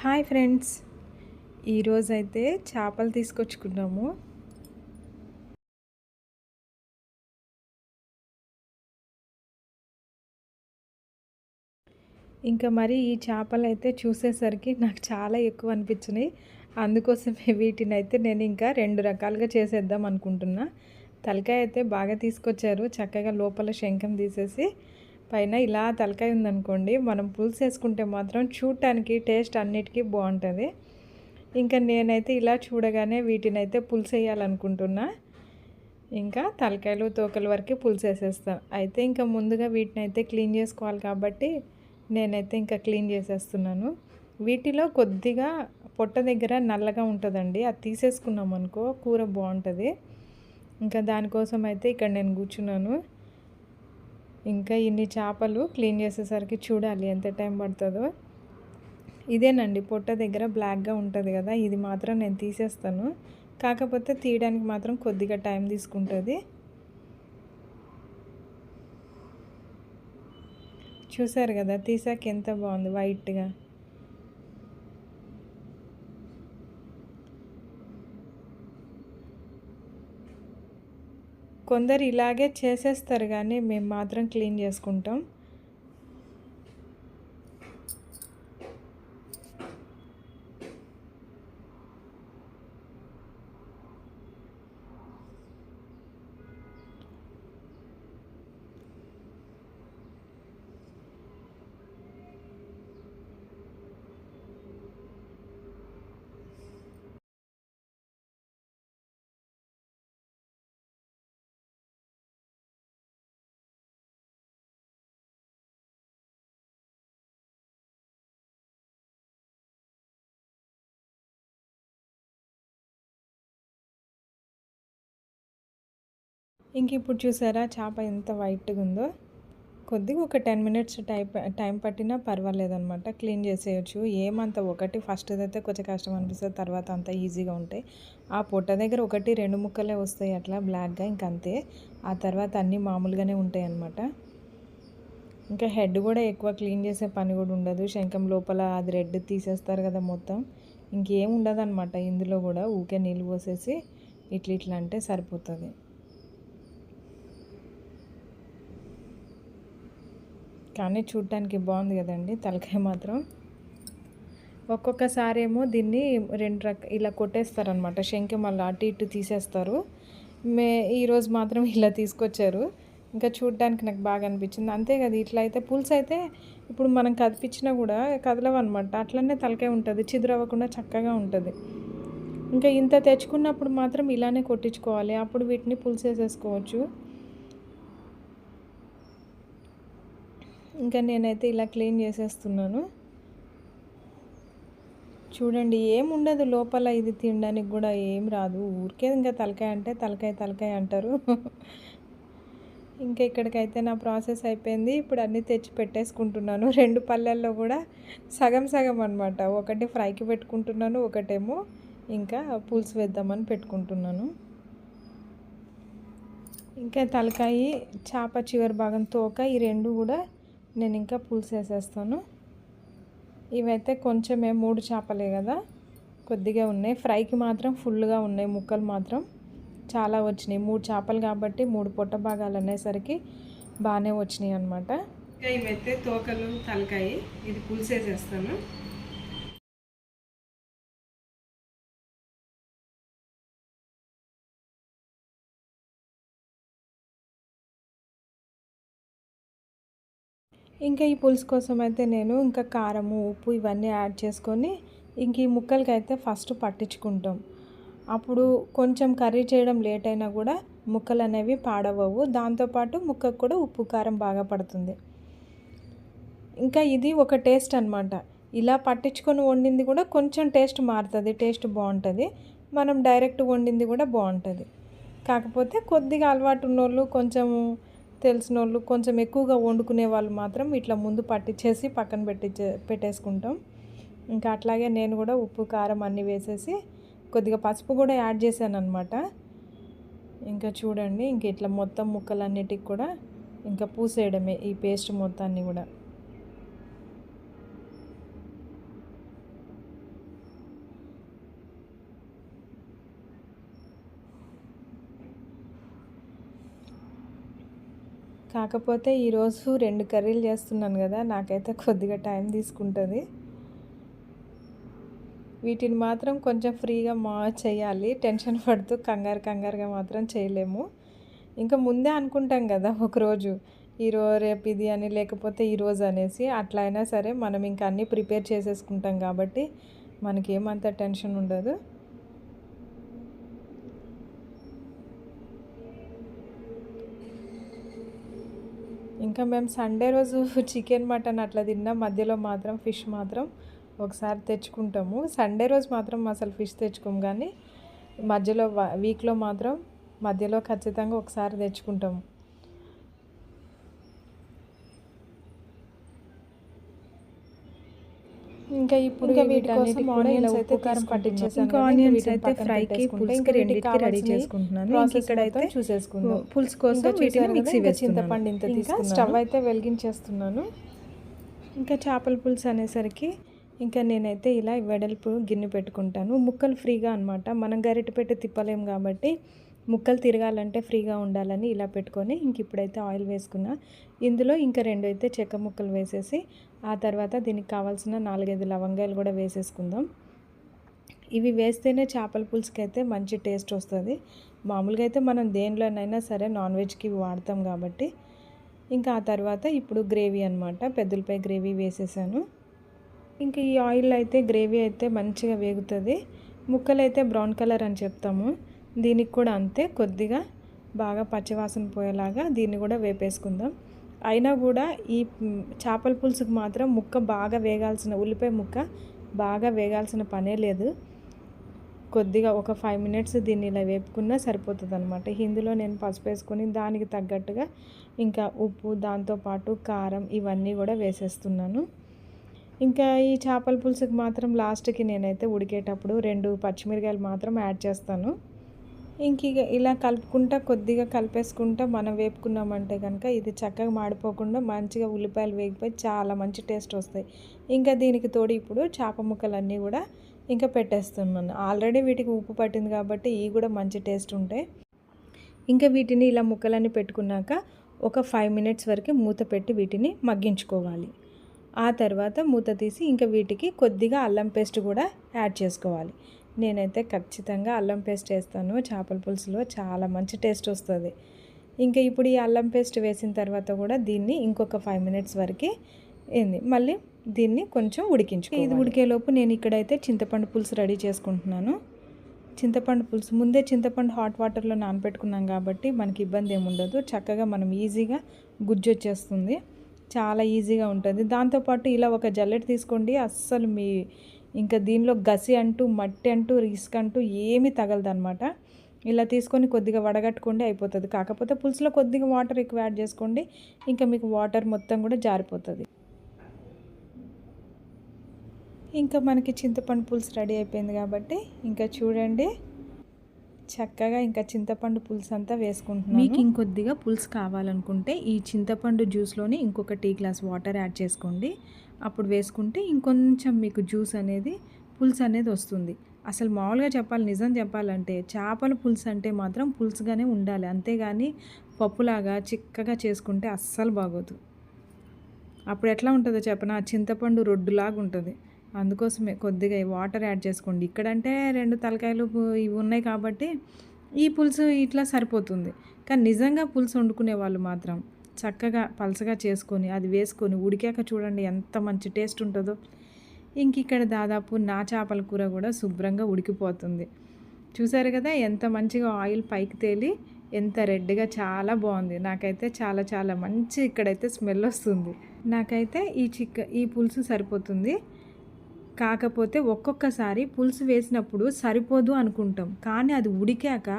Hi friends. ఈరోజైతే చేపలు తీసుకొచ్చుకున్నాము. ఇంకా మరి ఈ చేపలు అయితే చూసేసరికి నాకు చాలా ఎక్కువ అనిపించినాయి. అందుకోసమే వీటిని అయితే నేను ఇంకా రెండు రకాలుగా చేసేద్దాం అనుకుంటున్నా. తలకాయ అయితే బాగా తీసుకొచ్చారు. చక్కగా లోపల శంఖం తీసేసి పైన ఇలా తలకాయ ఉందనుకోండి మనం పులుసు వేసుకుంటే మాత్రం చూడటానికి టేస్ట్ అన్నిటికీ బాగుంటుంది. ఇంకా నేనైతే ఇలా చూడగానే వీటిని అయితే పులుసు వేయాలనుకుంటున్నా. ఇంకా తలకాయలు తోకల వరకు పులుసు వేసేస్తాను అయితే ఇంకా ముందుగా వీటిని అయితే క్లీన్ చేసుకోవాలి కాబట్టి నేనైతే ఇంకా క్లీన్ చేసేస్తున్నాను. వీటిలో కొద్దిగా పొట్ట దగ్గర నల్లగా ఉంటుందండి. అది తీసేసుకున్నాం అనుకో కూర బాగుంటుంది. ఇంకా దానికోసం అయితే ఇక్కడ నేను కూర్చున్నాను. ఇంకా ఇన్ని చేపలు క్లీన్ చేసేసరికి చూడాలి ఎంత టైం పడుతుందో. ఇదేనండి పొట్ట దగ్గర బ్లాక్గా ఉంటుంది కదా ఇది మాత్రం నేను తీసేస్తాను. కాకపోతే తీయడానికి మాత్రం కొద్దిగా టైం తీసుకుంటుంది. చూసారు కదా తీసాక ఎంత బాగుంది వైట్గా. కొందరు ఇలాగే చేసేస్తారు కానీ మేము మాత్రం క్లీన్ చేసుకుంటాం. ఇంక ఇప్పుడు చూసారా చేప ఎంత వైట్గా ఉందో. కొద్దిగా ఒక టెన్ మినిట్స్ టైం టైం పట్టినా పర్వాలేదనమాట. క్లీన్ చేసేయచ్చు. ఏమంత ఒకటి ఫస్ట్ అయితే కొంచెం కష్టం అనిపిస్తుంది తర్వాత అంతా ఈజీగా ఉంటాయి. ఆ పొట్ట దగ్గర ఒకటి రెండు ముక్కలే వస్తాయి అట్లా బ్లాక్గా ఇంకంతే ఆ తర్వాత అన్నీ మామూలుగానే ఉంటాయి అన్నమాట ఇంకా హెడ్ కూడా ఎక్కువ క్లీన్ చేసే పని కూడా ఉండదు. శంఖం లోపల అది రెడ్ తీసేస్తారు కదా మొత్తం. ఇంకేం ఉండదు అనమాట ఇందులో కూడా. ఊకే నీళ్ళు పోసేసి ఇట్లా ఇట్లా అంటే సరిపోతుంది. కానీ చూడటానికి బాగుంది కదండి తలకాయ మాత్రం. ఒక్కొక్కసారి ఏమో దీన్ని రెండు రక ఇలా కొట్టేస్తారనమాట శంఖం మళ్ళీ అటు ఇటు తీసేస్తారు. మే ఈరోజు మాత్రం ఇలా తీసుకొచ్చారు. ఇంకా చూడడానికి నాకు బాగా అనిపించింది. అంతే కదా ఇట్లా అయితే పులుసు అయితే ఇప్పుడు మనం కదిపించినా కూడా కదలవన్నమాట. అట్లనే తలకాయ ఉంటుంది చిదురవ్వకుండా చక్కగా ఉంటుంది. ఇంకా ఇంత తెచ్చుకున్నప్పుడు మాత్రం ఇలానే కొట్టించుకోవాలి. అప్పుడు వీటిని పులుసు ఇంకా నేనైతే ఇలా క్లీన్ చేసేస్తున్నాను. చూడండి ఏముండదు లోపల ఇది తినడానికి కూడా ఏం రాదు. ఊరికే ఇంకా తలకాయ అంటే తలకాయ తలకాయ అంటారు. ఇంకా ఇక్కడికైతే నా ప్రాసెస్ అయిపోయింది. ఇప్పుడు అన్నీ తెచ్చి పెట్టేసుకుంటున్నాను. రెండు పల్లెల్లో కూడా సగం సగం అనమాట ఒకటి ఫ్రైకి పెట్టుకుంటున్నాను ఒకటేమో ఇంకా పులుసు వేద్దామని పెట్టుకుంటున్నాను. ఇంకా తలకాయ చేప చివరి భాగం తోక ఈ రెండు కూడా నేను ఇంకా పులుసు వేసేస్తాను. ఇవైతే కొంచెమే మూడు చేపలే కదా కొద్దిగా ఉన్నాయి. ఫ్రైకి మాత్రం ఫుల్గా ఉన్నాయి ముక్కలు మాత్రం చాలా వచ్చినాయి. మూడు చేపలు కాబట్టి మూడు పొట్ట భాగాలు అనేసరికి బాగానే వచ్చినాయి అనమాట ఇవైతే తోకలు తలకాయి ఇది పులుసు ఇంకా ఈ పులుసు కోసం అయితే నేను ఇంకా కారము ఉప్పు ఇవన్నీ యాడ్ చేసుకొని ఇంక ఈ ముక్కలకి అయితే ఫస్ట్ పట్టించుకుంటాం. అప్పుడు కొంచెం కర్రీ చేయడం లేట్ అయినా కూడా ముక్కలు అనేవి పాడవవు. దాంతోపాటు ముక్కకు కూడా ఉప్పు కారం బాగా పడుతుంది. ఇంకా ఇది ఒక టేస్ట్ అనమాట ఇలా పట్టించుకొని వండింది కూడా కొంచెం టేస్ట్ మారుతుంది టేస్ట్ బాగుంటుంది. మనం డైరెక్ట్ వండింది కూడా బాగుంటుంది. కాకపోతే కొద్దిగా అలవాటు ఉన్నోళ్ళు కొంచెము తెలిసిన వాళ్ళు కొంచెం ఎక్కువగా వండుకునే వాళ్ళు మాత్రం ఇట్లా ముందు పట్టించేసి పక్కన పెట్టించే పెట్టేసుకుంటాం. ఇంకా అట్లాగే నేను కూడా ఉప్పు కారం అన్నీ వేసేసి కొద్దిగా పసుపు కూడా యాడ్ చేశాను అనమాట ఇంకా చూడండి ఇంక ఇట్లా మొత్తం ముక్కలన్నిటికి కూడా ఇంకా పూసేయడమే ఈ పేస్ట్ మొత్తాన్ని కూడా. కాకపోతే ఈరోజు రెండు కర్రీలు చేస్తున్నాను కదా నాకైతే కొద్దిగా టైం తీసుకుంటుంది. వీటిని మాత్రం కొంచెం ఫ్రీగా మా చేయాలి టెన్షన్ పడుతూ కంగారు కంగారుగా మాత్రం చేయలేము. ఇంకా ముందే అనుకుంటాం కదా ఒకరోజు ఈరోజు రేపు ఇది అని లేకపోతే ఈరోజు అనేసి అట్లా అయినా సరే మనం ఇంకా అన్నీ ప్రిపేర్ చేసేసుకుంటాం కాబట్టి మనకి ఏమంత టెన్షన్ ఉండదు. ఇంకా మేము సండే రోజు చికెన్ మటన్ అట్లా తిన్నాం. మధ్యలో మాత్రం ఫిష్ మాత్రం ఒకసారి తెచ్చుకుంటాము. సండే రోజు మాత్రం అసలు ఫిష్ తెచ్చుకోము కానీ మధ్యలో వీక్లో మాత్రం మధ్యలో ఖచ్చితంగా ఒకసారి తెచ్చుకుంటాము. ఇంకా ఇప్పుడు ఇంకా వీటి కోసం ఆనియన్స్ అయితే కారం పట్టించేసాను ఇంకా ఆనియన్స్ అయితే ఫ్రైకి పులుసుకి రెండింటికి రెడీ చేసుకుంటున్నాను. ఇక్కడ అయితే చూసేసుకుందాం. పులుసు కోసం వీటిని మిక్సీ వేసి చింతపండు ఇంత తీసుకుని స్టవ్ అయితే వెలిగించేస్తున్నాను. ఇంకా చేపల పులుసు అనేసరికి ఇంకా నేనైతే ఇలా వెడల్పు గిన్నె పెట్టుకుంటాను. ముక్కలు ఫ్రీగా అనమాట మనం గరిటె పెట్టి తిప్పలేం కాబట్టి ముక్కలు తిరగాలంటే ఫ్రీగా ఉండాలని ఇలా పెట్టుకొని ఇంక ఇప్పుడైతే ఆయిల్ వేసుకున్నా. ఇందులో ఇంకా రెండు అయితే చెక్క ముక్కలు వేసేసి ఆ తర్వాత దీనికి కావాల్సిన నాలుగైదు లవంగాయలు కూడా వేసేసుకుందాం. ఇవి వేస్తేనే చేపల పులుసుకి అయితే మంచి టేస్ట్ వస్తుంది. మామూలుగా అయితే మనం దేనిలోనైనా సరే నాన్ వెజ్కి వాడతాం కాబట్టి. ఇంకా ఆ తర్వాత ఇప్పుడు గ్రేవీ అనమాట పెద్దలపై గ్రేవీ వేసేసాను. ఇంకా ఈ ఆయిల్ అయితే గ్రేవీ అయితే మంచిగా వేగుతుంది. ముక్కలు అయితే బ్రౌన్ కలర్ అని చెప్తాము. దీనికి కూడా అంతే కొద్దిగా బాగా పచ్చివాసన పోయేలాగా దీన్ని కూడా వేపేసుకుందాం. అయినా కూడా ఈ చేపల పులుసుకు మాత్రం ముక్క బాగా వేగాల్సిన ఉల్లిపాయ ముక్క బాగా వేగాల్సిన పనే లేదు. కొద్దిగా ఒక ఫైవ్ మినిట్స్ దీన్ని ఇలా వేపుకున్నా సరిపోతుంది అనమాట ఇందులో నేను పసుపు వేసుకొని దానికి తగ్గట్టుగా ఇంకా ఉప్పు దాంతోపాటు కారం ఇవన్నీ కూడా వేసేస్తున్నాను. ఇంకా ఈ చేపల పులుసుకి మాత్రం లాస్ట్కి నేనైతే ఉడికేటప్పుడు రెండు పచ్చిమిరకాయలు మాత్రం యాడ్ చేస్తాను. ఇంక ఇలా కలుపుకుంటా కొద్దిగా కలిపేసుకుంటా మనం వేపుకున్నామంటే కనుక ఇది చక్కగా మాడిపోకుండా మంచిగా ఉల్లిపాయలు వేగిపోయి చాలా మంచి టేస్ట్ వస్తాయి. ఇంకా దీనికి తోడు ఇప్పుడు చేప ముక్కలన్నీ కూడా ఇంకా పెట్టేస్తున్నాను. ఆల్రెడీ వీటికి ఉప్పు పట్టింది కాబట్టి ఇవి కూడా మంచి టేస్ట్ ఉంటాయి. ఇంకా వీటిని ఇలా ముక్కలన్నీ పెట్టుకున్నాక ఒక ఫైవ్ మినిట్స్ వరకు మూత పెట్టి వీటిని మగ్గించుకోవాలి. ఆ తర్వాత మూత తీసి ఇంకా వీటికి కొద్దిగా అల్లం పేస్ట్ కూడా యాడ్ చేసుకోవాలి. నేనైతే ఖచ్చితంగా అల్లం పేస్ట్ వేస్తాను. చేపల పులుసులో చాలా మంచి టేస్ట్ వస్తుంది. ఇంకా ఇప్పుడు ఈ అల్లం పేస్ట్ వేసిన తర్వాత కూడా దీన్ని ఇంకొక ఫైవ్ మినిట్స్ వరకు ఏంది మళ్ళీ దీన్ని కొంచెం ఉడికించు ఇది ఉడికేలోపు నేను ఇక్కడైతే చింతపండు పులుసు రెడీ చేసుకుంటున్నాను. చింతపండు పులుసు ముందే చింతపండు హాట్ వాటర్లో నానబెట్టుకున్నాం కాబట్టి మనకి ఇబ్బంది ఏముండదు చక్కగా మనం ఈజీగా గుజ్జు వచ్చేస్తుంది. చాలా ఈజీగా ఉంటుంది. దాంతోపాటు ఇలా ఒక జల్లెట్ తీసుకోండి. అస్సలు మీ ఇంకా దీనిలో గసి అంటూ మట్టి అంటూ రిస్క్ అంటూ ఏమీ తగలదనమాట ఇలా తీసుకొని కొద్దిగా వడగట్టుకోండి అయిపోతుంది. కాకపోతే పులుసులో కొద్దిగా వాటర్ ఎక్కువ యాడ్ చేసుకోండి. ఇంకా మీకు వాటర్ మొత్తం కూడా జారిపోతుంది. ఇంకా మనకి చింతపండు పులుసు రెడీ అయిపోయింది కాబట్టి ఇంకా చూడండి. చక్కగా ఇంకా చింతపండు పులుసు అంతా వేసుకుంటున్నాను. మీకు ఇంకొద్దిగా పులుసు కావాలనుకుంటే ఈ చింతపండు జ్యూస్లోని ఇంకొక టీ గ్లాస్ వాటర్ యాడ్ చేసుకోండి. అప్పుడు వేసుకుంటే ఇంకొంచెం మీకు జ్యూస్ అనేది పులుసు అనేది వస్తుంది. అసలు మామూలుగా చెప్పాలి నిజం చెప్పాలంటే చేపల పులుసు అంటే మాత్రం పులుసుగానే ఉండాలి. అంతేగాని పప్పులాగా చిక్కగా చేసుకుంటే అస్సలు బాగోదు. అప్పుడు ఎట్లా ఉంటుందో చెప్పనా? చింతపండు రొడ్డులాగా ఉంటుంది. అందుకోసమే కొద్దిగా వాటర్ యాడ్ చేసుకోండి. ఇక్కడంటే రెండు తలకాయలు ఇవి ఉన్నాయి కాబట్టి ఈ పులుసు ఇట్లా సరిపోతుంది. కానీ నిజంగా పులుసు వండుకునే వాళ్ళు మాత్రం చక్కగా పలసగా చేసుకొని అది వేసుకొని ఉడికాక చూడండి ఎంత మంచి టేస్ట్ ఉంటుందో. ఇంక ఇక్కడ దాదాపు నా చేపల కూర కూడా శుభ్రంగా ఉడికిపోతుంది. చూసారు కదా ఎంత మంచిగా ఆయిల్ పైకి తేలి ఎంత రెడ్గా చాలా బాగుంది. నాకైతే చాలా చాలా మంచి ఇక్కడైతే స్మెల్ వస్తుంది. నాకైతే ఈ చిక్క ఈ పులుసు సరిపోతుంది. కాకపోతే ఒక్కొక్కసారి పులుసు వేసినప్పుడు సరిపోదు అనుకుంటాం. కానీ అది ఉడికాక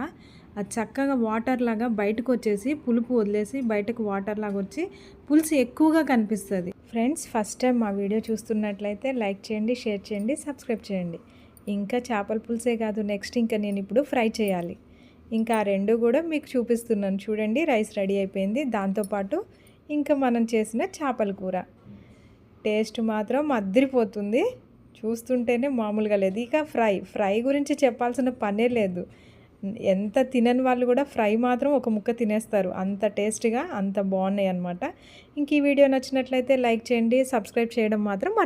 అది చక్కగా వాటర్ లాగా బయటకు వచ్చేసి పులుపు వదిలేసి బయటకు వాటర్ లాగా వచ్చి పులుసు ఎక్కువగా కనిపిస్తుంది. ఫ్రెండ్స్ ఫస్ట్ టైం మా వీడియో చూస్తున్నట్లయితే లైక్ చేయండి షేర్ చేయండి సబ్స్క్రైబ్ చేయండి. ఇంకా చేపల పులుసే కాదు నెక్స్ట్ ఇంకా నేను ఇప్పుడు ఫ్రై చేయాలి. ఇంకా రెండు కూడా మీకు చూపిస్తున్నాను. చూడండి రైస్ రెడీ అయిపోయింది. దాంతోపాటు ఇంకా మనం చేసిన చేపల కూర. టేస్ట్ మాత్రం అద్దరిపోతుంది. చూస్తుంటేనే మామూలుగా లేదు. ఇక ఫ్రై ఫ్రై గురించి చెప్పాల్సిన పనే లేదు. ఎంత తినని వాళ్ళు కూడా ఫ్రై మాత్రం ఒక ముక్క తినేస్తారు. అంత టేస్ట్గా అంత బాగున్నాయి అనమాట ఇంక ఈ వీడియో నచ్చినట్లయితే లైక్ చేయండి సబ్స్క్రైబ్ చేయడం మాత్రం మర్చి